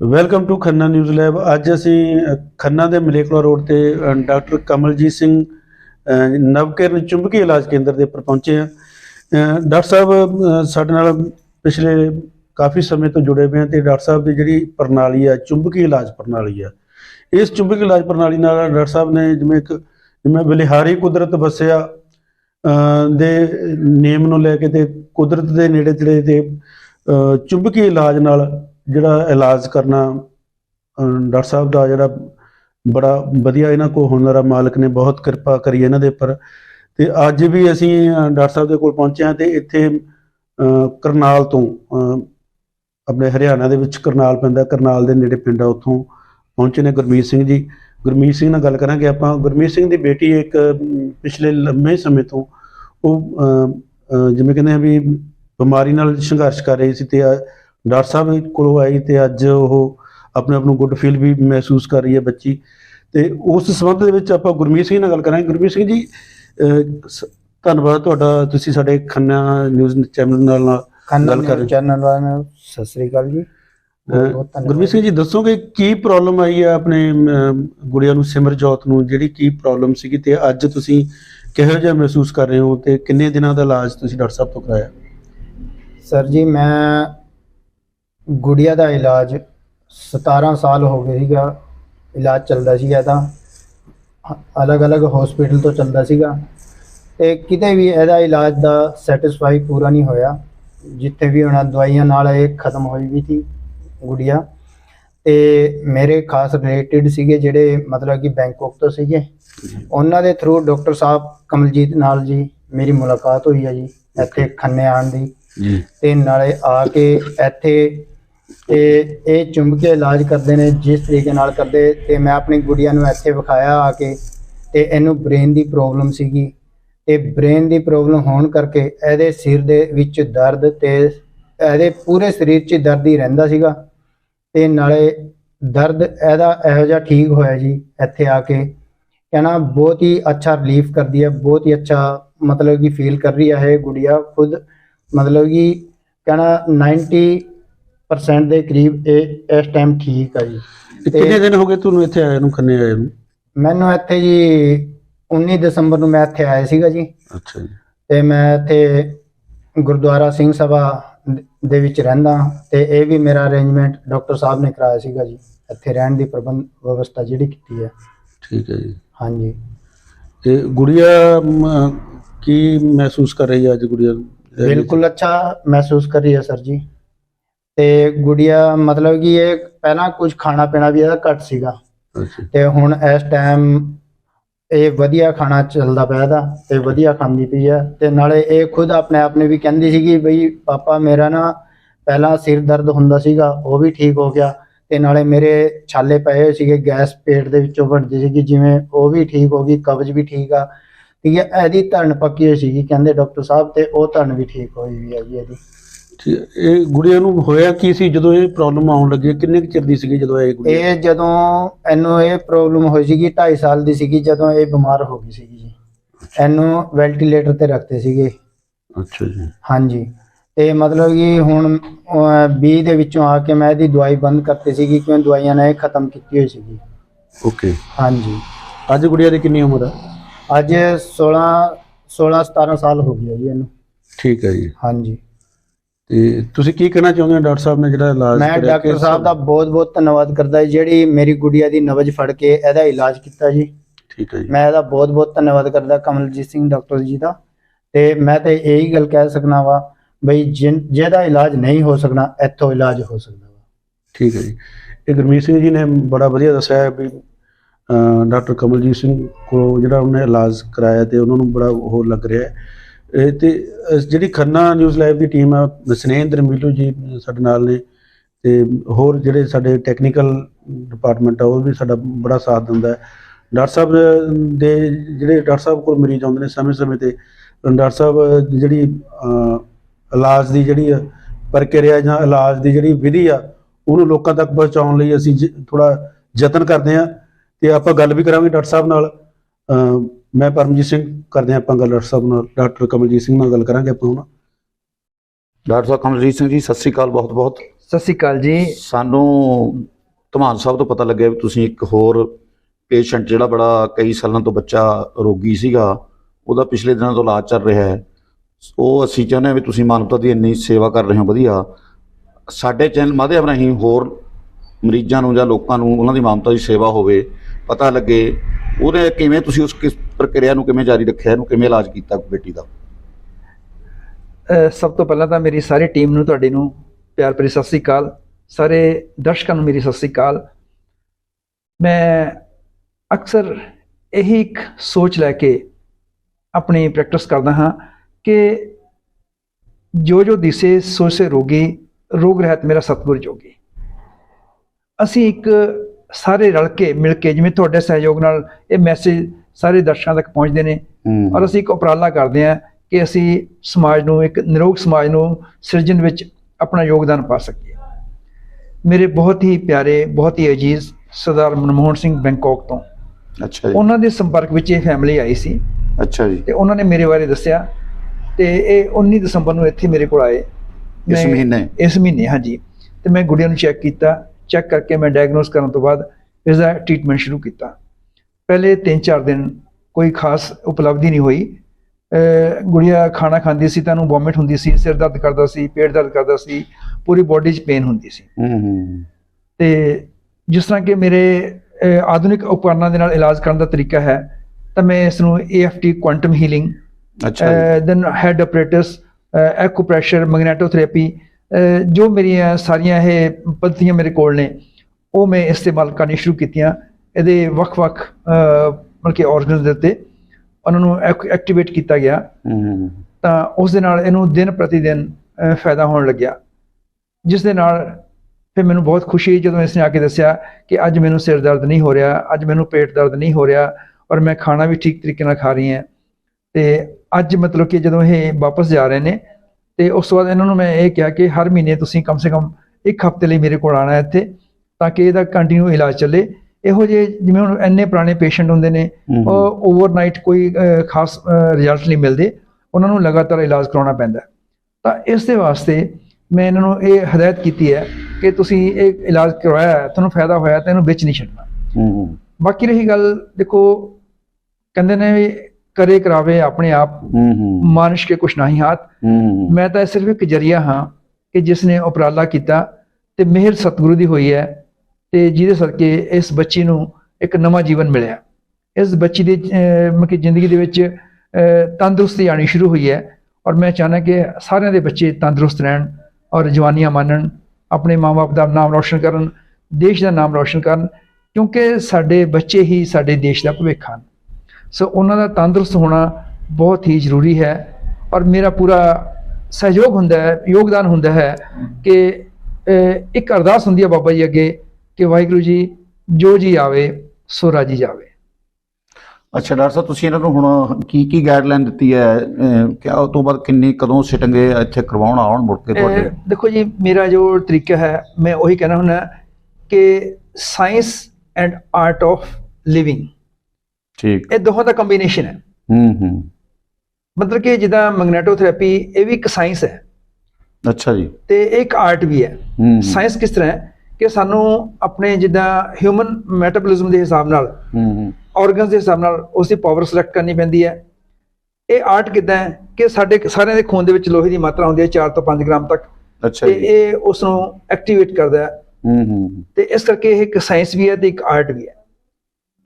Welcome to Khanna news lab ਅੱਜ ਅਸੀਂ ਖੰਨਾ ਦੇ ਮਲੇਕਲਾ ਰੋਡ ਤੇ ਡਾਕਟਰ ਕਮਲਜੀਤ ਸਿੰਘ ਨਵਕਿਰਨ ਚੁੰਬਕੀ ਇਲਾਜ ਕੇਂਦਰ ਦੇ ਉੱਪਰ ਪਹੁੰਚੇ ਹਾਂ। ਡਾਕਟਰ ਸਾਹਿਬ ਸਾਡੇ ਨਾਲ ਪਿਛਲੇ ਕਾਫੀ ਸਮੇਂ ਤੋਂ ਜੁੜੇ ਹੋਏ ਆ ਤੇ ਡਾਕਟਰ ਸਾਹਿਬ ਦੀ ਜਿਹੜੀ ਪ੍ਰਣਾਲੀ ਆ, ਚੁੰਬਕੀ ਇਲਾਜ ਪ੍ਰਣਾਲੀ ਆ। ਇਸ ਚੁੰਬਕੀ ਇਲਾਜ ਪ੍ਰਣਾਲੀ ਨਾਲ ਡਾਕਟਰ ਸਾਹਿਬ ਨੇ ਜਿਵੇਂ ਇੱਕ, ਜਿਵੇਂ ਬਲਿਹਾਰੀ ਕੁਦਰਤ ਵਸਿਆ ਦੇ ਨੇਮ ਨੂੰ ਲੈ ਕੇ ਤੇ ਕੁਦਰਤ ਦੇ ਨੇੜੇ ਤੇੜੇ ਤੇ ਚੁੰਬਕੀ ਇਲਾਜ ਨਾਲ ਜਿਹੜਾ ਇਲਾਜ ਕਰਨਾ ਡਾਕਟਰ ਸਾਹਿਬ ਦਾ ਜਿਹੜਾ ਬੜਾ ਵਧੀਆ ਇਹਨਾਂ ਕੋ ਹੁਨਰ ਆ ਮਾਲਕ ਨੇ ਬਹੁਤ ਕਿਰਪਾ ਕਰੀ ਇਹਨਾਂ ਦੇ ਉੱਪਰ। ਤੇ ਅੱਜ ਵੀ ਅਸੀਂ ਡਾਕਟਰ ਸਾਹਿਬ ਦੇ ਕੋਲ ਪਹੁੰਚੇ ਹਾਂ ਤੇ ਇੱਥੇ ਕਰਨਾਲ ਤੋਂ ਆਪਣੇ ਹਰਿਆਣਾ ਦੇ ਵਿੱਚ ਕਰਨਾਲ ਪੈਂਦਾ ਕਰਨਾਲ ਦੇ ਨੇੜੇ ਪਿੰਡ ਆ ਉੱਥੋਂ ਪਹੁੰਚੇ ਨੇ ਗੁਰਮੀਤ ਸਿੰਘ ਜੀ। ਗੁਰਮੀਤ ਸਿੰਘ ਨਾਲ ਗੱਲ ਕਰਾਂਗੇ ਆਪਾਂ। ਗੁਰਮੀਤ ਸਿੰਘ ਦੀ ਬੇਟੀ ਇੱਕ ਪਿਛਲੇ ਲੰਮੇ ਸਮੇਂ ਤੋਂ ਉਹ ਅਹ, ਜਿਵੇਂ ਕਹਿੰਦੇ ਆ ਵੀ ਬਿਮਾਰੀ ਨਾਲ ਸੰਘਰਸ਼ ਕਰ ਰਹੀ ਸੀ ਤੇ ਡਾਕਟਰ ਸਾਹਿਬ ਕੋਲੋਂ ਆਈ ਤੇ ਅੱਜ ਉਹ ਆਪਣੇ ਆਪ ਨੂੰ ਗੁੱਡ ਫੀਲ ਵੀ ਮਹਿਸੂਸ ਕਰ ਰਹੀ ਹੈ ਬੱਚੀ। ਤੇ ਉਸ ਸੰਬੰਧ ਦੇ ਵਿੱਚ ਆਪਾਂ ਗੁਰਮੀਤ ਸਿੰਘ ਨਾਲ ਗੱਲ ਕਰਾਂਗੇ। ਗੁਰਮੀਤ ਸਿੰਘ ਜੀ ਧੰਨਵਾਦ ਤੁਹਾਡਾ। ਤੁਸੀਂ ਸਾਡੇ ਖੰਨਾ ਨਿਊਜ਼ ਚੈਨਲ ਨਾਲ ਗੱਲ ਕਰ ਰਹੇ। ਚੈਨਲ ਵਾਲਿਆਂ ਸਤਿ ਸ੍ਰੀ ਅਕਾਲ ਜੀ। ਗੁਰਮੀਤ ਸਿੰਘ ਜੀ ਦੱਸੋਗੇ ਕੀ ਪ੍ਰੋਬਲਮ ਆਈ ਹੈ ਆਪਣੇ ਗੁੜੀਆ ਨੂੰ ਸਿਮਰਜੋਤ ਨੂੰ? ਜਿਹੜੀ ਕੀ ਪ੍ਰੋਬਲਮ ਸੀਗੀ ਤੇ ਅੱਜ ਤੁਸੀਂ ਕਿਹੋ ਜਿਹਾ ਮਹਿਸੂਸ ਕਰ ਰਹੇ ਹੋ ਤੇ ਕਿੰਨੇ ਦਿਨਾਂ ਦਾ ਇਲਾਜ ਤੁਸੀਂ ਡਾਕਟਰ ਸਾਹਿਬ ਤੋਂ ਕਰਾਇਆ? ਸਰ ਜੀ ਮੈਂ ਗੁੜੀਆ ਦਾ ਇਲਾਜ 17 ਸਾਲ ਹੋ ਗਏ ਸੀਗਾ। ਇਲਾਜ ਚੱਲਦਾ ਸੀਗਾ ਇਹਦਾ ਅਲੱਗ-ਅਲੱਗ ਹਸਪੀਟਲ ਤੋਂ ਚੱਲਦਾ ਸੀਗਾ। ਤੇ ਕਿਤੇ ਵੀ ਇਹਦਾ ਇਲਾਜ ਦਾ ਸੈਟੀਸਫਾਈ ਪੂਰਾ ਨਹੀਂ ਹੋਇਆ। ਜਿੱਥੇ ਵੀ ਉਹਨਾਂ ਦਵਾਈਆਂ ਨਾਲ ਇਹ ਖਤਮ ਹੋਈ ਵੀ ਸੀ ਗੁੜੀਆ। ਤੇ ਮੇਰੇ ਖਾਸ ਰਿਲੇਟਡ ਸੀਗੇ ਜਿਹੜੇ ਮਤਲਬ ਕਿ ਬੈਂਕਾਕ ਤੋਂ ਸੀਗੇ। ਉਹਨਾਂ ਦੇ ਥਰੂ ਡਾਕਟਰ ਸਾਹਿਬ ਕਮਲਜੀਤ ਨਾਲ ਜੀ ਮੇਰੀ ਮੁਲਾਕਾਤ ਹੋਈ ਹੈ ਜੀ। ਇੱਥੇ ਖੰਨੇ ਆਉਣ ਦੀ। ਜੀ। ਤੇ ਨਾਲੇ ਆ ਕੇ ਇੱਥੇ ਤੇ ਇਹ ਚੁੰਬਕੀ ਇਲਾਜ ਕਰਦੇ ਨੇ, ਜਿਸ ਤਰੀਕੇ ਨਾਲ ਕਰਦੇ, ਤੇ ਮੈਂ ਆਪਣੀ ਗੁੜੀਆ ਨੂੰ ਇੱਥੇ ਵਿਖਾਇਆ ਆ ਕੇ, ਤੇ ਇਹਨੂੰ ਬ੍ਰੇਨ ਦੀ ਪ੍ਰੋਬਲਮ ਸੀਗੀ। ਤੇ ਬ੍ਰੇਨ ਦੀ ਪ੍ਰੋਬਲਮ ਹੋਣ ਕਰਕੇ ਇਹਦੇ ਸਿਰ ਦੇ ਵਿੱਚ ਦਰਦ ਤੇ ਇਹਦੇ ਪੂਰੇ ਸਰੀਰ 'ਚ ਦਰਦ ਹੀ ਰਹਿੰਦਾ ਸੀਗਾ। ਤੇ ਨਾਲੇ ਦਰਦ ਇਹਦਾ ਇਹੋ ਜਿਹਾ ਠੀਕ ਹੋਇਆ ਜੀ ਇੱਥੇ ਆ ਕੇ। ਕਹਿਣਾ ਬਹੁਤ ਹੀ ਅੱਛਾ ਰਿਲੀਫ ਕਰਦੀ ਹੈ ਬਹੁਤ ਹੀ ਅੱਛਾ ਮਤਲਬ ਕਿ ਫੀਲ ਕਰ ਰਹੀ ਹੈ ਇਹ ਗੁੜੀਆ ਖੁਦ। ਮਤਲਬ ਕਿ ਕਹਿਣਾ 90% ਦੇ ਕਰੀਬ ਇਹ ਇਸ ਟਾਈਮ ਠੀਕ ਆ ਜੀ। ਤੇ ਕਿੰਨੇ ਦਿਨ ਹੋ ਗਏ ਤੁਹਾਨੂੰ ਇੱਥੇ ਆਏ ਨੂੰ ਖੰਨੇ ਆਏ ਨੂੰ? ਮੈਨੂੰ ਇੱਥੇ ਜੀ 19 ਦਸੰਬਰ ਨੂੰ ਮੈਂ ਇੱਥੇ ਆਇਆ ਸੀਗਾ ਜੀ। ਅੱਛਾ ਜੀ। ਤੇ ਮੈਂ ਇੱਥੇ ਗੁਰਦੁਆਰਾ ਸਿੰਘ ਸਭਾ ਦ- ਵਿੱਚ ਰਹਿੰਦਾ ਤੇ ਇਹ ਵੀ ਮੇਰਾ ਅਰੇਂਜਮੈਂਟ ਡਾਕਟਰ ਸਾਹਿਬ ਨੇ ਕਰਾਇਆ ਸੀਗਾ ਜੀ। ਇੱਥੇ ਰਹਿਣ ਦੀ ਪ੍ਰਬੰਧ ਵਿਵਸਥਾ ਜਿਹੜੀ ਕੀਤੀ ਹੈ। ਠੀਕ ਹੈ ਜੀ। ਹਾਂਜੀ। ਤੇ ਗੁੜੀਆ ਕੀ ਮਹਿਸੂਸ ਕਰ ਰਹੀ ਹੈ ਅੱਜ ਗੁੜੀਆ ਬਿਲਕੁਲ ਅੱਛਾ ਮਹਿਸੂਸ ਕਰ ਰਹੀ ਹੈ ਸਰ ਜੀ। ਤੇ ਗੁੜੀਆ ਮਤਲਬ ਕਿ ਇਹ ਪਹਿਲਾਂ ਕੁਝ ਖਾਣਾ ਪੀਣਾ ਵੀ ਇਹਦਾ ਘੱਟ ਸੀਗਾ। ਤੇ ਹੁਣ ਇਸ ਟਾਈਮ ਇਹ ਵਧੀਆ ਖਾਣਾ ਚੱਲਦਾ ਪਿਆ ਦਾ ਤੇ ਵਧੀਆ ਖਾਂਦੀ ਪਈ ਆ ਤੇ ਨਾਲੇ ਇਹ ਖੁਦ ਆਪਣੇ ਆਪ ਨੇ ਵੀ ਕਹਿੰਦੀ ਸੀਗੀ ਬਈ ਪਾਪਾ ਮੇਰਾ ਨਾ ਪਹਿਲਾਂ ਸਿਰ ਦਰਦ ਹੁੰਦਾ ਸੀਗਾ ਉਹ ਵੀ ਠੀਕ ਹੋ ਗਿਆ ਤੇ ਨਾਲੇ ਮੇਰੇ ਛਾਲੇ ਪਏ ਹੋਏ ਸੀਗੇ ਗੈਸ ਪੇਟ ਦੇ ਵਿੱਚੋਂ ਬਣਦੀ ਸੀਗੀ ਜਿਵੇਂ ਉਹ ਵੀ ਠੀਕ ਹੋ ਗਈ ਕਬਜ਼ ਵੀ ਠੀਕ ਆ। ਠੀਕ ਹੈ ਇਹਦੀ ਧਰਨ ਪੱਕੀ ਹੋਈ ਸੀਗੀ ਕਹਿੰਦੇ ਡਾਕਟਰ ਸਾਹਿਬ ਤੇ ਉਹ ਧਰਨ ਵੀ ਠੀਕ ਹੋਈ ਵੀ ਹੈ ਜੀ ਇਹਦੀ। ਇਹ ਗੁੜੀਆ ਨੂੰ ਹੋਇਆ ਕੀ ਸੀ? ਜਦੋਂ ਇਹ ਪ੍ਰੋਬਲਮ ਆਉਣ ਲੱਗੀ ਕਿੰਨੇ ਕੁ ਚਿਰ ਦੀ ਸੀਗੀ ਜਦੋਂ ਇਹ ਗੁੜੀਆ? ਇਹ ਜਦੋਂ ਇਹਨੂੰ ਇਹ ਪ੍ਰੋਬਲਮ ਹੋਈ ਸੀਗੀ 2.5 ਸਾਲ ਦੀ ਸੀਗੀ ਜਦੋਂ ਇਹ ਬਿਮਾਰ ਹੋ ਗਈ ਸੀਗੀ ਜੀ। ਇਹਨੂੰ ਵੈਂਟੀਲੇਟਰ ਤੇ ਰੱਖਦੇ ਸੀਗੇ। ਅੱਛਾ ਜੀ। ਹਾਂਜੀ। ਤੇ ਮਤਲਬ ਕਿ ਹੁਣ 20 ਦੇ ਵਿੱਚੋਂ ਆ ਕੇ ਮੈਂ ਇਹਦੀ ਦਵਾਈ ਬੰਦ ਕਰਤੀ ਸੀਗੀ ਕਿਉਂ ਦਵਾਈਆਂ ਨੇ ਖਤਮ ਕੀਤੀ ਹੋਈ ਸੀਗੀ। ਓਕੇ ਹਾਂਜੀ। ਅੱਜ ਗੁੜੀਆ ਦੀ ਕਿੰਨੀ ਉਮਰ ਹੈ ਅੱਜ 16 16 17 ਸਾਲ ਹੋ ਹੈ ਜੀ ਇਹਨੂੰ। ਠੀਕ ਹੈ ਜੀ। ਹਾਂਜੀ। ਤੇ ਤੁਸੀਂ ਕੀ ਕਹਿਣਾ ਚਾਹੁੰਦੇ ਹੋ ਡਾਕਟਰ ਸਾਹਿਬ ਨੇ ਜਿਹੜਾ ਇਲਾਜ ਮੈਂ ਕਰਿਆ ਡਾਕਟਰ ਕਿਸ- ਸਾਹਿਬ ਦਾ ਬਹੁਤ ਬਹੁਤ ਧੰਨਵਾਦ ਕਰਦਾ ਜੀ ਜਿਹੜੀ ਮੇਰੀ ਗੁੜੀਆ ਦੀ ਨਬਜ ਫੜ ਕੇ ਇਹਦਾ ਇਲਾਜ ਕੀਤਾ ਜੀ। ਠੀਕ ਹੈ ਜੀ। ਮੈਂ ਇਹਦਾ ਬਹੁਤ ਬਹੁਤ ਧੰਨਵਾਦ ਕਰਦਾ ਕਮਲਜੀਤ ਸਿੰਘ ਡਾਕਟਰ ਜੀ ਦਾ। ਤੇ ਮੈਂ ਤੇ ਇਹੀ ਗੱਲ ਕਹਿ ਸਕਣਾ ਵਾ ਬਈ ਜਿਨ- ਜਿਹਦਾ ਇਲਾਜ ਨਹੀਂ ਹੋ ਸਕਣਾ ਇੱਥੋਂ ਇਲਾਜ ਹੋ ਸਕਦਾ ਵਾ। ਠੀਕ ਹੈ ਜੀ। ਇਹ ਗੁਰਮੀਤ ਸਿੰਘ ਜੀ ਨੇ ਬੜਾ ਵਧੀਆ ਦੱਸਿਆ ਹੈ ਵੀ ਡਾਕਟਰ ਕਮਲਜੀਤ ਸਿੰਘ ਕੋਲੋਂ ਜਿਹੜਾ ਉਹਨੇ ਇਲਾਜ ਕਰਾਇਆ ਤੇ ਉਹਨਾਂ ਨੂੰ ਬੜਾ ਉਹ ਲੱਗ ਰਿਹਾ ਹੈ। ਇਹ ਤੇ ਜਿਹੜੀ ਖੰਨਾ ਨਿਊਜ਼ ਲਾਈਵ ਦੀ ਟੀਮ ਆ ਸਨੇਂਦਰ ਮੀਲੂ ਜੀ ਸਾਡੇ ਨਾਲ ਨੇ ਤੇ ਹੋਰ ਜਿਹੜੇ ਸਾਡੇ ਟੈਕਨੀਕਲ ਡਿਪਾਰਟਮੈਂਟ ਆ, ਉਹ ਵੀ ਸਾਡਾ ਬੜਾ ਸਾਥ ਦਿੰਦਾ ਹੈ। ਡਾਕਟਰ ਸਾਹਿਬ ਦੇ ਜਿਹੜੇ ਡਾਕਟਰ ਸਾਹਿਬ ਕੋਲ ਮਰੀਜ਼ ਆਉਂਦੇ ਨੇ ਸਮੇਂ-ਸਮੇਂ ਤੇ, ਡਾਕਟਰ ਸਾਹਿਬ ਜਿਹੜੀ ਇਲਾਜ ਦੀ ਜਿਹੜੀ ਪ੍ਰਕਿਰਿਆ ਜਾਂ ਇਲਾਜ ਦੀ ਜਿਹੜੀ ਵਿਧੀ ਆ, ਉਹਨੂੰ ਲੋਕਾਂ ਤੱਕ ਪਹੁੰਚਾਉਣ ਲਈ ਅਸੀਂ ਥੋੜਾ ਯਤਨ ਕਰਦੇ ਹਾਂ ਤੇ ਆਪਾਂ ਗੱਲ ਵੀ ਕਰਾਂਗੇ ਡਾਕਟਰ ਸਾਹਿਬ ਨਾਲ। ਮੈਂ ਪਰਮਜੀਤ ਸਿੰਘ ਕਰਦੇ ਹਾਂ ਆਪਾਂ ਗੱਲ ਡਾਕਟਰ ਸਾਹਿਬ ਨਾਲ ਡਾਕਟਰ ਕਮਲਜੀਤ ਸਿੰਘ ਨਾਲ ਗੱਲ ਕਰਾਂਗੇ ਆਪਾਂ ਹੁਣ। ਡਾਕਟਰ ਸਾਹਿਬ ਕਮਲਜੀਤ ਸਿੰਘ ਜੀ ਸਤਿ ਸ੍ਰੀ ਅਕਾਲ ਬਹੁਤ ਬਹੁਤ। ਸਤਿ ਸ਼੍ਰੀ ਅਕਾਲ ਜੀ। ਸਾਨੂੰ ਧਮਾਨ ਸਾਹਿਬ ਤੋਂ ਪਤਾ ਲੱਗਿਆ ਵੀ ਤੁਸੀਂ ਇੱਕ ਹੋਰ ਪੇਸ਼ੈਂਟ ਜਿਹੜਾ ਬੜਾ ਕਈ ਸਾਲਾਂ ਤੋਂ ਬੱਚਾ ਰੋਗੀ ਸੀਗਾ ਉਹਦਾ ਪਿਛਲੇ ਦਿਨਾਂ ਤੋਂ ਇਲਾਜ ਚੱਲ ਰਿਹਾ ਹੈ। ਉਹ ਅਸੀਂ ਚਾਹੁੰਦੇ ਹਾਂ ਵੀ ਤੁਸੀਂ ਮਾਨਵਤਾ ਦੀ ਇੰਨੀ ਸੇਵਾ ਕਰ ਰਹੇ ਹੋ ਵਧੀਆ। ਸਾਡੇ ਚੈਨਲ ਮਾਧਿਅਮ ਰਾਹੀਂ ਹੋਰ ਮਰੀਜ਼ਾਂ ਨੂੰ ਜਾਂ ਲੋਕਾਂ ਨੂੰ ਉਹਨਾਂ ਦੀ ਮਾਨਵਤਾ ਦੀ ਸੇਵਾ ਹੋਵੇ ਪਤਾ ਲੱਗੇ ਉਹਦੇ ਕਿਵੇਂ ਤੁਸੀਂ ਉਸ ਕਿਸ ਪ੍ਰਕਿਰਿਆ ਨੂੰ ਕਿਵੇਂ ਜਾਰੀ ਰੱਖਿਆ, ਇਹਨੂੰ ਕਿਵੇਂ ਇਲਾਜ ਕੀਤਾ ਬੇਟੀ ਦਾ? ਸਭ ਤੋਂ ਪਹਿਲਾਂ ਤਾਂ ਮੇਰੀ ਸਾਰੀ ਟੀਮ ਨੂੰ, ਤੁਹਾਡੀ ਨੂੰ ਪਿਆਰ ਭਰੀ ਸਤਿ ਸ਼੍ਰੀ ਅਕਾਲ। ਸਾਰੇ ਦਰਸ਼ਕਾਂ ਨੂੰ ਮੇਰੀ ਸਤਿ ਸ਼੍ਰੀ ਅਕਾਲ। ਮੈਂ ਅਕਸਰ ਇਹੀ ਇੱਕ ਸੋਚ ਲੈ ਕੇ ਆਪਣੀ ਪ੍ਰੈਕਟਿਸ ਕਰਦਾ ਹਾਂ ਕਿ ਜੋ ਜੋ ਦਿਸੇ ਸੋ ਸੇ ਰੋਗੀ, ਰੋਗ ਰਹਿਤ ਮੇਰਾ ਸਤਿਗੁਰ ਜੋਗੀ। ਅਸੀਂ ਇੱਕ ਸਾਰੇ ਰਲ ਕੇ ਮਿਲ ਕੇ ਜਿਵੇਂ ਤੁਹਾਡੇ ਸਹਿਯੋਗ ਨਾਲ ਇਹ ਮੈਸੇਜ ਸਾਰੇ ਦਰਸ਼ਕਾਂ ਤੱਕ ਪਹੁੰਚਦੇ ਨੇ। ਔਰ ਅਸੀਂ ਇੱਕ ਉਪਰਾਲਾ ਕਰਦੇ ਹਾਂ ਕਿ ਅਸੀਂ ਸਮਾਜ ਨੂੰ ਇੱਕ ਨਿਰੋਗ ਸਮਾਜ ਨੂੰ ਸਿਰਜਣ ਵਿੱਚ ਆਪਣਾ ਯੋਗਦਾਨ ਪਾ ਸਕੀਏ। ਮੇਰੇ ਬਹੁਤ ਹੀ ਪਿਆਰੇ ਬਹੁਤ ਹੀ ਅਜੀਜ਼ ਸਰਦਾਰ ਮਨਮੋਹਨ ਸਿੰਘ ਬੈਂਕਾਕ ਤੋਂ। ਅੱਛਾ ਜੀ। ਉਹਨਾਂ ਦੇ ਸੰਪਰਕ ਵਿੱਚ ਇਹ ਫੈਮਿਲੀ ਆਈ ਸੀ। ਅੱਛਾ ਜੀ। ਤੇ ਉਹਨਾਂ ਨੇ ਮੇਰੇ ਬਾਰੇ ਦੱਸਿਆ। ਤੇ ਇਹ 19 ਦਸੰਬਰ ਨੂੰ ਇੱਥੇ ਮੇਰੇ ਕੋਲ ਆਏ। ਇਸ ਮਹੀਨੇ? ਇਸ ਮਹੀਨੇ ਹਾਂਜੀ। ਤੇ ਮੈਂ ਗੁੜੀਆ ਨੂੰ ਚੈੱਕ ਕੀਤਾ। ਚੈੱਕ ਕਰਕੇ ਮੈਂ ਡਾਇਗਨੋਸ ਕਰਨ ਤੋਂ ਬਾਅਦ ਇਸ ਦਾ ਟ੍ਰੀਟਮੈਂਟ ਸ਼ੁਰੂ ਕੀਤਾ। ਪਹਿਲੇ 3-4 ਦਿਨ ਕੋਈ ਖਾਸ ਉਪਲਬਧੀ ਨਹੀਂ ਹੋਈ। ਗੁੜੀਆ ਖਾਣਾ ਖਾਂਦੀ ਸੀ ਤਾਂ ਉਹਨੂੰ ਵੋਮਿਟ ਹੁੰਦੀ ਸੀ ਸਿਰ ਦਰਦ ਕਰਦਾ ਸੀ ਪੇਟ ਦਰਦ ਕਰਦਾ ਸੀ ਪੂਰੀ ਬਾਡੀ 'ਚ ਪੇਨ ਹੁੰਦੀ ਸੀ। ਤੇ ਜਿਸ ਤਰ੍ਹਾਂ ਕਿ ਮੇਰੇ ਆਧੁਨਿਕ ਉਪਕਰਨਾਂ ਦੇ ਨਾਲ ਇਲਾਜ ਕਰਨ ਦਾ ਤਰੀਕਾ ਹੈ ਤਾਂ ਮੈਂ ਇਸ ਨੂੰ AFT ਕੁਆਂਟਮ ਹੀਲਿੰਗ ਅੱਛਾ then head apparatus acupressure magnetotherapy ਜੋ ਮੇਰੀਆਂ ਸਾਰੀਆਂ ਇਹ ਪद्धਤੀਆਂ ਮੇਰੇ ਕੋਲ ਨੇ ਉਹ ਮੈਂ ਇਸਤੇਮਾਲ ਕਰਨੀ ਸ਼ੁਰੂ ਕੀਤੀਆਂ। ਇਹਦੇ ਵੱਖ-ਵੱਖ ਮਤਲਬ ਕਿ ਆਰਗਨਸ ਦੇ ਉੱਤੇ ਉਹਨਾਂ ਨੂੰ ਐਕਟੀਵੇਟ ਕੀਤਾ ਗਿਆ। ਤਾਂ ਉਸ ਦੇ ਨਾਲ ਇਹਨੂੰ ਦਿਨ ਪ੍ਰਤੀ ਦਿਨ ਫਾਇਦਾ ਹੋਣ ਲੱਗਿਆ। ਜਿਸ ਦੇ ਨਾਲ ਫਿਰ ਮੈਨੂੰ ਬਹੁਤ ਖੁਸ਼ੀ ਹੋਈ ਜਦੋਂ ਇਸਨੇ ਆ ਕੇ ਦੱਸਿਆ ਕਿ ਅੱਜ ਮੈਨੂੰ ਸਿਰ ਦਰਦ ਨਹੀਂ ਹੋ ਰਿਹਾ ਅੱਜ ਮੈਨੂੰ ਪੇਟ ਦਰਦ ਨਹੀਂ ਹੋ ਰਿਹਾ ਔਰ ਮੈਂ ਖਾਣਾ ਵੀ ਠੀਕ ਤਰੀਕੇ ਨਾਲ ਖਾ ਰਹੀ ਹਾਂ। ਤੇ ਅੱਜ ਮਤਲਬ ਕਿ ਜਦੋਂ ਇਹ ਵਾਪਸ ਜਾ ਰਹੇ ਨੇ ਤੇ ਉਸ ਤੋਂ ਬਾਅਦ ਇਹਨਾਂ ਨੂੰ ਮੈਂ ਇਹ ਕਿਹਾ ਕਿ ਹਰ ਮਹੀਨੇ ਤੁਸੀਂ ਕਮ ਸੇ ਕਮ ਇੱਕ ਹਫ਼ਤੇ ਲਈ ਮੇਰੇ ਕੋਲ ਆਣਾ ਇੱਥੇ ਤਾਂ ਕਿ ਇਹਦਾ ਕੰਟੀਨਿਊ ਇਲਾਜ ਚੱਲੇ ਇਹੋ ਜਿਹੇ ਜਿਵੇਂ ਹੁਣ ਇੰਨੇ ਪੁਰਾਣੇ ਪੇਸ਼ੈਂਟ ਹੁੰਦੇ ਨੇ। ਉਹ ਓਵਰਨਾਈਟ ਕੋਈ ਖਾਸ ਰਿਜ਼ਲਟ ਨਹੀਂ ਮਿਲਦੇ ਉਹਨਾਂ ਨੂੰ ਲਗਾਤਾਰ ਇਲਾਜ ਕਰਾਉਣਾ ਪੈਂਦਾ। ਤਾਂ ਇਸ ਦੇ ਵਾਸਤੇ ਮੈਂ ਇਹਨਾਂ ਨੂੰ ਇਹ ਹਦਾਇਤ ਕੀਤੀ ਹੈ ਕਿ ਤੁਸੀਂ ਇਹ ਇਲਾਜ ਕਰਵਾਇਆ ਤੁਹਾਨੂੰ ਫਾਇਦਾ ਹੋਇਆ ਤਾਂ ਇਹਨੂੰ ਵਿੱਚ ਨਹੀਂ ਛੱਡਣਾ ਹੂੰ ਹੂੰ ਬਾਕੀ ਰਹੀ ਗੱਲ ਦੇਖੋ ਕਹਿੰਦੇ ਨੇ ਵੀ ਕਰੇ ਕਰਾਵੇ ਆਪਣੇ ਆਪ ਮਾਨਸ਼ ਕੇ ਕੁਛ ਨਹੀਂ ਹਾਥ। ਮੈਂ ਤਾਂ ਸਿਰਫ ਇੱਕ ਜਰੀਆ ਹਾਂ ਕਿ ਜਿਸ ਨੇ ਉਪਰਾਲਾ ਕੀਤਾ ਤੇ ਮਿਹਰ ਸਤਿਗੁਰੂ ਦੀ ਹੋਈ ਹੈ ਤੇ ਜਿਹਦੇ ਸਦਕੇ ਇਸ ਬੱਚੀ ਨੂੰ ਇੱਕ ਨਵਾਂ ਜੀਵਨ ਮਿਲਿਆ। ਇਸ ਬੱਚੀ ਦੀ ਅਹ, ਮਤਲਬ ਕਿ ਜ਼ਿੰਦਗੀ ਦੇ ਵਿੱਚ ਤੰਦਰੁਸਤੀ ਆਣੀ ਸ਼ੁਰੂ ਹੋਈ ਹੈ ਔਰ ਮੈਂ ਚਾਹਨਾ ਕਿ ਸਾਰਿਆਂ ਦੇ ਬੱਚੇ ਤੰਦਰੁਸਤ ਰਹਿਣ ਔਰ ਜਵਾਨੀਆਂ ਮਾਣਨ ਆਪਣੇ ਮਾਪੇ ਦਾ ਨਾਮ ਰੌਸ਼ਨ ਕਰਨ ਦੇਸ਼ ਦਾ ਨਾਮ ਰੌਸ਼ਨ ਕਰਨ ਕਿਉਂਕਿ ਸਾਡੇ ਬੱਚੇ ਹੀ ਸਾਡੇ ਦੇਸ਼ ਦਾ ਭਵਿੱਖ ਹਨ। ਸੋ ਉਹਨਾਂ ਦਾ ਤੰਦਰੁਸਤ ਹੋਣਾ ਬਹੁਤ ਹੀ ਜ਼ਰੂਰੀ ਹੈ ਔਰ ਮੇਰਾ ਪੂਰਾ ਸਹਿਯੋਗ ਹੁੰਦਾ ਹੈ ਯੋਗਦਾਨ ਹੁੰਦਾ ਹੈ ਕਿ ਇੱਕ ਅਰਦਾਸ ਹੁੰਦੀ ਹੈ ਬਾਬਾ ਜੀ ਅੱਗੇ ਕਿ ਵਾਹਿਗੁਰੂ ਜੀ ਜੋ ਜੀ ਆਵੇ ਸੋ ਰਾਜੀ ਜਾਵੇ। ਅੱਛਾ ਡਾਕਟਰ ਸਾਹਿਬ ਤੁਸੀਂ ਇਹਨਾਂ ਨੂੰ ਹੁਣ ਕੀ ਕੀ ਗਾਈਡਲਾਈਨ ਦਿੱਤੀ ਹੈ? ਕਿਆ ਉਹ ਤੋਂ ਬਾਅਦ ਕਿੰਨੀ ਕਦੋਂ ਸਿਟਿੰਗ ਇੱਥੇ ਕਰਵਾਉਣ ਆਉਣ ਮੁੜ ਕੇ ਤੁਹਾਡੇ? ਦੇਖੋ ਜੀ ਮੇਰਾ ਜੋ ਤਰੀਕਾ ਹੈ ਮੈਂ ਉਹੀ ਕਹਿਣਾ ਹੁੰਦਾ ਕਿ science and art of living ਠੀਕ। ਇਹ ਦੋਹਾਂ ਦਾ ਕੰਬੀਨੇਸ਼ਨ ਹੈ। ਹੂੰ ਹੂੰ। ਮਤਲਬ ਕਿ ਜਿੱਦਾਂ ਮੈਗਨੇਟੋਥੈਰੇਪੀ ਇਹ ਵੀ ਇੱਕ ਸਾਇੰਸ ਹੈ। ਅੱਛਾ ਜੀ। ਤੇ ਇੱਕ ਆਰਟ ਵੀ ਹੈ। ਸਾਇੰਸ ਕਿਸ ਤਰ੍ਹਾਂ ਹੈ? ਕਿ ਸਾਨੂੰ ਆਪਣੇ ਜਿੱਦਾਂ ਹਿਊਮਨ ਮੈਟਾਬੋਲਿਜ਼ਮ ਦੇ ਹਿਸਾਬ ਨਾਲ ਹੂੰ ਹੂੰ। ਆਰਗਨਸ ਦੇ ਹਿਸਾਬ ਨਾਲ ਉਸ ਦੀ ਪਾਵਰ ਸਿਲੈਕਟ ਕਰਨੀ ਪੈਂਦੀ ਹੈ। ਇਹ ਆਰਟ ਕਿਦਾਂ ਹੈ? ਕਿ ਸਾਡੇ ਸਾਰਿਆਂ ਦੇ ਖੂਨ ਦੇ ਵਿੱਚ ਲੋਹੇ ਦੀ ਮਾਤਰਾ ਹੁੰਦੀ ਹੈ 4 ਤੋਂ 5 ਗ੍ਰਾਮ ਤੱਕ। ਅੱਛਾ ਤੇ ਜੀ। ਇਹ ਉਸ ਨੂੰ ਐਕਟੀਵੇਟ ਕਰਦਾ ਹੈ। ਹੂੰ ਹੂੰ। ਹੂੰ, ਤੇ ਇਸ ਕਰਕੇ ਇਹ ਇੱਕ ਸਾਇੰਸ ਵੀ ਹੈ ਤੇ ਇੱਕ ਆਰਟ ਵੀ ਹੈ।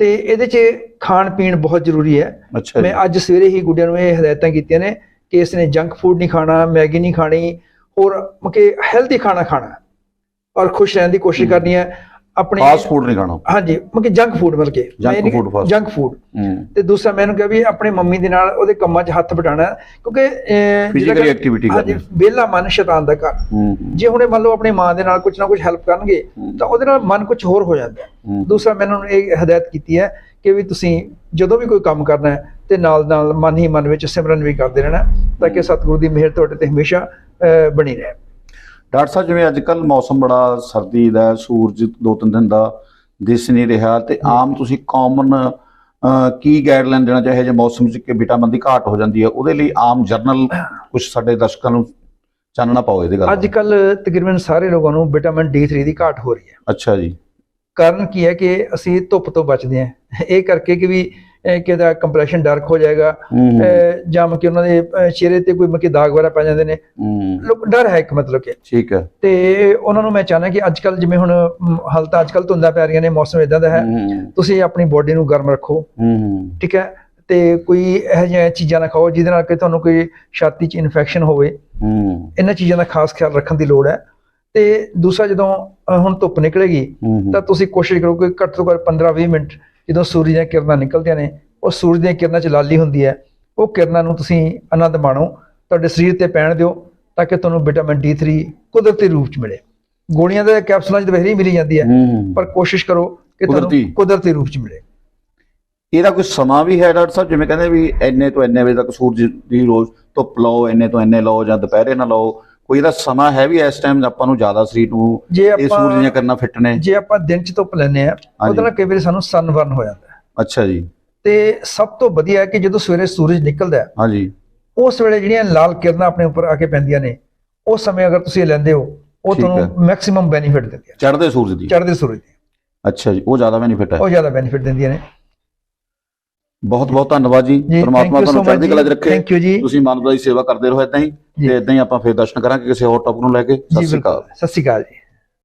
ਤੇ ਇਹਦੇ 'ਚ ਖਾਣ ਪੀਣ ਬਹੁਤ ਜ਼ਰੂਰੀ ਹੈ। ਮੈਂ ਅੱਜ ਸਵੇਰੇ ਹੀ ਗੁੱਡਿਆਂ ਨੂੰ ਇਹ ਹਦਾਇਤਾਂ ਕੀਤੀਆਂ ਨੇ ਕਿ ਇਸ ਨੇ ਜੰਕ ਫੂਡ ਨਹੀਂ ਖਾਣਾ ਮੈਗੀ ਨਹੀਂ ਖਾਣੀ ਹੋਰ ਮਕੇ ਹੈਲਦੀ ਖਾਣਾ ਖਾਣਾ। ਔਰ ਖੁਸ਼ ਰਹਿਣ ਦੀ ਕੋਸ਼ਿਸ਼ ਕਰਨੀ ਹੈ। ਆਪਣੇ ਫਾਸਟ ਫੂਡ ਨਹੀਂ ਖਾਣਾ। ਹਾਂਜੀ ਮਕੇ ਜੰਕ ਫੂਡ ਮਤਲਬ ਕਿ Junk food fast junk food ਹੂੰ। ਤੇ ਦੂਸਰਾ ਮੈਨੂੰ ਕਿਹਾ ਵੀ ਆਪਣੀ ਮੰਮੀ ਦੇ ਨਾਲ ਉਹਦੇ ਕੰਮਾਂ 'ਚ ਹੱਥ ਵਟਾਣਾ ਕਿਉਂਕਿ activity ਹਾਂਜੀ ਕਰਨੀ। ਵਿਹਲਾ ਮਨ ਸ਼ੈਤਾਨ ਦਾ ਘਰ। ਜੇ ਹੁਣੇ ਮੰਨ ਲਓ ਆਪਣੀ ਮਾਂ ਦੇ ਨਾਲ ਕੁਝ ਨਾ ਕੁਝ ਹੈਲਪ ਕਰਨਗੇ ਤਾਂ ਉਹਦੇ ਨਾਲ ਮਨ ਕੁਝ ਹੋਰ ਹੋ ਜਾਂਦਾ ਦੂਸਰਾ ਮੈਨੂੰ ਇਹ ਹਦਾਇਤ ਕੀਤੀ ਹੈ ਕਿ ਵੀ ਤੁਸੀਂ ਜਦੋਂ ਵੀ ਕੋਈ ਕੰਮ ਕਰਨਾ ਹੈ ਤੇ ਨਾਲ ਨਾਲ ਮਨ ਹੀ ਮਨ ਵਿੱਚ ਸਿਮਰਨ ਵੀ ਕਰਦੇ ਰਹਿਣਾ ਤਾਂ ਕਿ ਸਤਿਗੁਰੂ ਦੀ ਮਿਹਰ ਤੁਹਾਡੇ ਤੇ ਹਮੇਸ਼ਾ ਬਣੀ ਰਹੇ। ਡਾਕਟਰ ਸਾਹਿਬ ਜਿਵੇਂ ਅੱਜ ਕੱਲ ਮੌਸਮ ਬੜਾ ਸਰਦੀ ਦਾ ਸੂਰਜ ਦੋ ਤਿੰਨ ਦਿਨ ਦਾ ਦਿਸ ਨਹੀਂ ਰਿਹਾ ਤੇ ਆਮ ਤੁਸੀਂ ਕਾਮਨ ਕੀ ਗਾਈਡਲਾਈਨ ਦੇਣਾ ਚਾਹੇ ਜੇ ਮੌਸਮ 'ਚ ਕਿ ਵਿਟਾਮਿਨ ਦੀ ਘਾਟ ਹੋ ਜਾਂਦੀ ਹੈ ਉਹਦੇ ਲਈ ਆਮ ਜਰਨਲ ਕੁਝ ਸਾਡੇ ਦਰਸ਼ਕਾਂ ਨੂੰ ਚਾਨਣਾ ਪਾਓ ਇਹਦੇ ਗੱਲ ਅੱਜ ਕੱਲ ਤਕਰੀਬਨ ਸਾਰੇ ਲੋਕਾਂ ਨੂੰ ਵਿਟਾਮਿਨ D3 ਦੀ ਘਾਟ ਹੋ ਰਹੀ ਹੈ। ਅੱਛਾ ਜੀ। ਕਾਰਨ ਕੀ ਹੈ ਕਿ ਅਸੀਂ ਧੁੱਪ ਤੋਂ ਬਚਦੇ ਹਾਂ। ਇਹ ਕਰਕੇ ਕਿ ਵੀ ਅਹ, ਕਿਹਦਾ ਕੰਪਰੈਸ਼ਨ ਡਾਰਕ ਹੋ ਜਾਏਗਾ। ਜਾਂ ਮਤਲਬ ਕਿ ਉਹਨਾਂ ਦੇ ਚਿਹਰੇ ਤੇ ਕੋਈ ਮਤਲਬ ਕਿ ਦਾਗ ਵਗੈਰਾ ਪੈ ਜਾਂਦੇ ਨੇ। ਲੋਕ ਡਰ ਹੈ ਇੱਕ ਮਤਲਬ ਕਿ। ਠੀਕ ਹੈ। ਤੇ ਉਹਨਾਂ ਨੂੰ ਮੈਂ ਚਾਹਨਾ ਕਿ ਅੱਜ ਕੱਲ ਜਿਵੇਂ ਹੁਣ ਮ, ਹਾਲ ਤਾਂ ਅੱਜ ਕੱਲ ਧੁੰਦਾਂ ਪੈ ਰਹੀਆਂ ਨੇ ਮੌਸਮ ਇਦਾਂ ਦਾ ਹੈ। ਤੁਸੀਂ ਆਪਣੀ ਬੋਡੀ ਨੂੰ ਗਰਮ ਰੱਖੋ। ਠੀਕ ਹੈ? ਤੇ ਕੋਈ ਇਹੋ ਜਿਹੀਆਂ ਚੀਜ਼ਾਂ ਨਾ ਖਾਓ ਜਿਹਦੇ ਨਾਲ ਕਿ ਤੁਹਾਨੂੰ ਕੋਈ ਛਾਤੀ 'ਚ ਇਨਫੈਕਸ਼ਨ ਹੋਵੇ। ਇਹਨਾਂ ਚੀਜ਼ਾਂ ਦਾ ਖਾਸ ਖਿਆਲ ਰੱਖਣ ਦੀ ਲੋੜ ਹੈ। ਤੇ ਦੂਸਰਾ ਜਦੋਂ ਹੁਣ ਧੁੱਪ ਨਿਕਲੇਗੀ ਤਾਂ ਤੁਸੀਂ ਕੋਸ਼ਿਸ਼ ਕਰੋ ਕਿ ਘੱਟ ਤੋਂ ਘੱਟ 15-20 ਮਿੰਟ ਜਦੋਂ ਸੂਰਜ ਦੀਆਂ ਕਿਰਨਾਂ ਨਿਕਲਦੀਆਂ ਨੇ ਉਹ ਸੂਰਜ ਦੀਆਂ ਕਿਰਨਾਂ 'ਚ ਲਾਲੀ ਹੁੰਦੀ ਹੈ। ਉਹ ਕਿਰਨਾਂ ਨੂੰ ਤੁਸੀਂ ਆਨੰਦ ਮਾਣੋ। ਤੁਹਾਡੇ ਸਰੀਰ ਤੇ ਪੈਣ ਦਿਓ ਤਾਂ ਕਿ ਤੁਹਾਨੂੰ ਵਿਟਾਮਿਨ D3 ਕੁਦਰਤੀ ਰੂਪ 'ਚ ਮਿਲੇ। ਗੋਲੀਆਂ ਦੇ ਕੈਪਸੂਲਾਂ 'ਚ ਹੀ ਮਿਲੀ ਜਾਂਦੀ ਹੈ। ਪਰ ਕੋਸ਼ਿਸ਼ ਕਰੋ ਕਿ। ਤੁਹਾਨੂੰ ਕੁਦਰਤੀ ਰੂਪ 'ਚ ਮਿਲੇ। ਇਹਦਾ ਕੋਈ ਸਮਾਂ ਵੀ ਹੈ ਡਾਕਟਰ ਸਾਹਿਬ? ਜਿਵੇਂ ਕਹਿੰਦੇ ਵੀ ਇੰਨੇ ਤੋਂ ਇੰਨੇ ਵਜੇ ਤੱਕ ਸੂਰਜ ਦੀ ਰੋਜ਼ ਧੁੱਪ ਲਓ ਇੰਨੇ ਤੋਂ ਇੰਨੇ ਲਓ ਜਾਂ ਦੁਪਹਿਰੇ ਨਾ ਲਓ। ਕੋਈ ਇਹਦਾ ਸਮਾਂ ਹੈ ਵੀ ਇਸ ਟਾਈਮ ਆਪਾਂ ਨੂੰ ਜ਼ਿਆਦਾ ਸਰੀਰ ਨੂੰ ਇਹ ਸੂਰਜ ਦੀਆਂ ਕਰਨਾ ਫਿੱਟ ਨੇ? ਜੇ ਆਪਾਂ ਦਿਨ 'ਚ ਧੁੱਪ ਲੈਂਦੇ ਆ ਉਹਦੇ ਨਾਲ ਕਈ ਵਾਰੀ ਸਾਨੂੰ ਸਨਬਰਨ ਹੋ ਜਾਂਦਾ ਅੱਛਾ ਜੀ। ਤੇ ਸਭ ਤੋਂ ਵਧੀਆ ਹੈ ਕਿ ਜਦੋਂ ਸਵੇਰੇ ਸੂਰਜ ਨਿਕਲਦਾ ਹੈ ਹਾਂਜੀ। ਉਸ ਵੇਲੇ ਜਿਹੜੀਆਂ ਲਾਲ ਕਿਰਨਾਂ ਆਪਣੇ ਉੱਪਰ ਆ ਕੇ ਪੈਂਦੀਆਂ ਨੇ ਉਸ ਸਮੇਂ ਅਗਰ ਤੁਸੀਂ ਇਹ ਲੈਂਦੇ ਹੋ ਉਹ ਤੁਹਾਨੂੰ ਮੈਕਸਿਮਮ ਬੈਨੀਫਿਟ ਦਿੰਦੀਆਂ ਚੜ੍ਹਦੇ ਸੂਰਜ ਦੀ? ਚੜ੍ਹਦੇ ਸੂਰਜ ਦੀ। ਅੱਛਾ ਜੀ ਉਹ ਜ਼ਿਆਦਾ ਬੈਨੀਫਿਟ ਹੈ। ਉਹ ਜ਼ਿਆਦਾ ਬੈਨੀਫਿਟ ਦਿੰਦੀਆਂ ਨੇ। ਬਹੁਤ ਬਹੁਤ ਧੰਨਵਾਦ ਜੀ। ਪਰਮਾਤਮਾ ਤੁਹਾਨੂੰ ਚੜ੍ਹਦੀ ਕਲਾ 'ਚ ਰੱਖੇ। ਤੁਸੀਂ ਮਾਨਵਤਾ ਦੀ ਸੇਵਾ ਕਰਦੇ ਰਹੋ ਇਦਾਂ ਹੀ। ਤੇ ਇਦਾਂ ਹੀ ਆਪਾਂ ਫੇਰ ਦਰਸ਼ਨ ਕਰਾਂਗੇ ਕਿਸੇ ਹੋਰ ਟੌਪਿਕ ਨੂੰ ਲੈ ਕੇ। ਸਤਿ ਸ਼੍ਰੀ ਅਕਾਲ। ਸਤਿ ਸ਼੍ਰੀ ਅਕਾਲ ਜੀ।